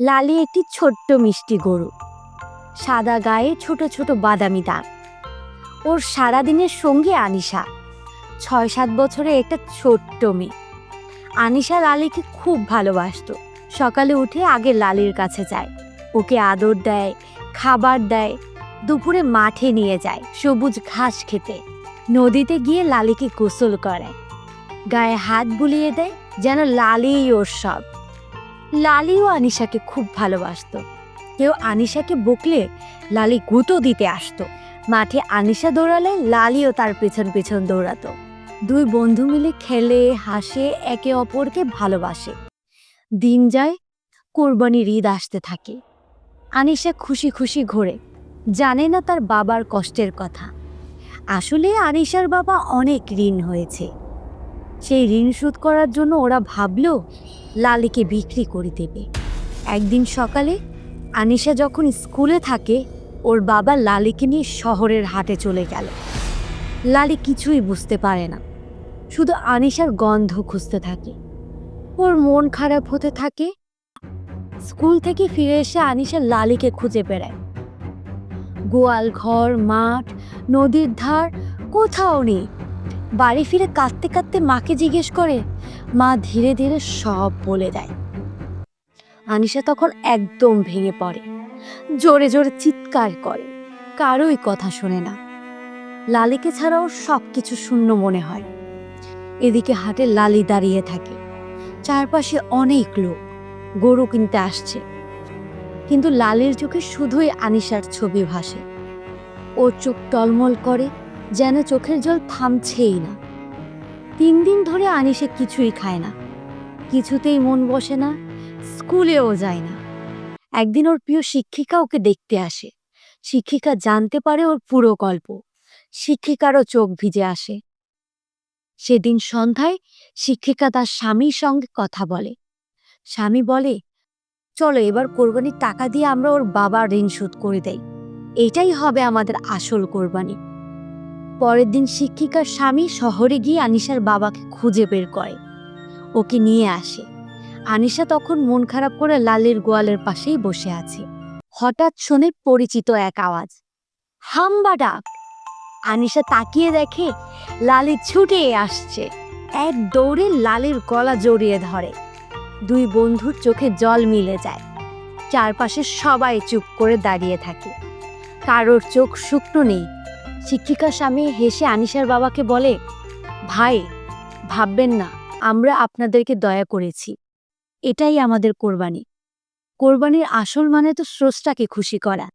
লালি একটি ছোট্ট মিষ্টি গরু। সাদা গায়ে ছোট ছোট বাদামি দাগ। ওর সারাদিনের সঙ্গী আনিশা। ছয় সাত বছরের একটা ছোট্ট মেয়ে। আনিশা লালিকে খুব ভালোবাসতো। সকালে উঠে আগে লালির কাছে যায়। ওকে আদর দেয়, খাবার দেয়, দুপুরে মাঠে নিয়ে যায় সবুজ ঘাস খেতে। নদীতে গিয়ে লালিকে গোসল করায়। গায়ে হাত বুলিয়ে দেয় যেন লালিই ওর সব। লালিও আনিশাকে খুব ভালোবাসতো। কেউ আনিশাকে বকলে লালি গুঁতো দিতে আসতো। মাঠে আনিশা দৌড়ালে লালিও তার পেছন পেছন দৌড়াতো। দুই বন্ধু মিলে খেলে, হাসে, একে অপরকে ভালোবাসে। দিন যায়, কোরবানির ঈদ আসতে থাকে। আনিশা খুশি খুশি ঘোরে। জানে না তার বাবার কষ্টের কথা। আসলে আনিশার বাবা অনেক ঋণ হয়েছে। সেই ঋণ শোধ করার জন্য ওরা ভাবলো লালিকে বিক্রি করে দেবে। একদিন সকালে আনিশা যখন স্কুলে থাকে, ওর বাবা লালিকে নিয়ে শহরের হাটে চলে গেল। লালি কিছুই বুঝতে পারে না, শুধু আনিশার গন্ধ খুঁজতে থাকে। ওর মন খারাপ হতে থাকে। স্কুল থেকে ফিরে এসে আনিশা লালিকে খুঁজে বেড়ায়। গোয়াল ঘর মাঠ, নদীর ধার, কোথাও নেই। বাড়ি ফিরে কাঁদতে কাঁদতে মাকে জিজ্ঞেস করে, মা ধীরে ধীরে সব বলে দেয়। আনিশা তখন একদম ভেঙে পড়ে, জোরে জোরে চিৎকার করে, কারোই কথা শোনে না। লালিকে ছাড়াও সব কিছু শূন্য মনে হয়। এদিকে হাটে লালি দাঁড়িয়ে থাকে, চারপাশে অনেক লোক, গরু কিনতে আসছে। কিন্তু লালির চোখে শুধুই আনিশার ছবি ভাসে। ওর চোখ টলমল করে যেন চোখের জল থামছেই না। তিন দিন ধরে আনিসে কিছুই খায় না। কিছুতেই মন বসে না, স্কুলেও যায় না। একদিন ওর প্রিয় শিক্ষিকা ওকে দেখতে আসে। শিক্ষিকা জানতে পারে ওর পুরো গল্প। শিক্ষিকারও চোখ ভিজে আসে। সেদিন সন্ধ্যায় শিক্ষিকা তার স্বামীর সঙ্গে কথা বলে। স্বামী বলে, চলো এবার কোরবানির টাকা দিয়ে আমরা ওর বাবার ঋণ শোধ করে দেই। এটাই হবে আমাদের আসল কোরবানি। পরের দিন শিক্ষিকার স্বামী শহরে গিয়ে আনিশার বাবাকে খুঁজে বের করে। ওকে নিয়ে আসে। আনিশা তখন মন খারাপ করে লালের গোয়ালের পাশেই বসে আছে। হঠাৎ শোনে পরিচিত এক আওয়াজ। হাম্বা ডাক। আনিশা তাকিয়ে দেখে লালি ছুটে আসছে। এক দৌড়ে লালের গলা জড়িয়ে ধরে। দুই বন্ধুর চোখে জল মিলে যায়। চারপাশে সবাই চুপ করে দাঁড়িয়ে থাকে। কারোর চোখ শুকনো নেই। শিক্ষিকা স্বামী হেসে আনিশার বাবাকে বলে, ভাই, ভাববেন না, আমরা আপনাদেরকে দয়া করেছি। এটাই আমাদের কোরবানি। কোরবানির আসল মানে তো স্রষ্টাকে খুশি করা।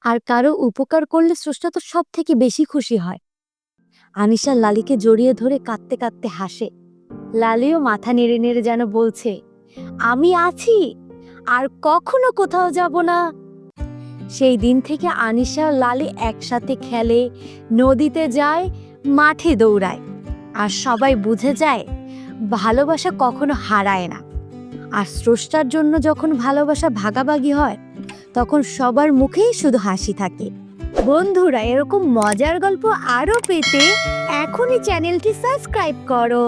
আর কারও উপকার করলে স্রষ্টা তো সব থেকে বেশি খুশি হয়। আনিশা লালিকে জড়িয়ে ধরে কাঁদতে কাঁদতে হাসে। লালিও মাথা নেড়ে নেড়ে যেন বলছে, আমি আছি, আর কখনো কোথাও যাব না। সেই দিন থেকে আনিশা লালি একসাথে খেলে, নদীতে যায়, মাঠে দৌড়ায়। আর সবাই বুঝে যায়, ভালোবাসা কখনো হারায় না। আর স্রষ্টার জন্য যখন ভালোবাসা ভাগাভাগি হয়, তখন সবার মুখেই শুধু হাসি থাকে। বন্ধুরা, এরকম মজার গল্প আরও পেতে এখনই চ্যানেলটি সাবস্ক্রাইব করো।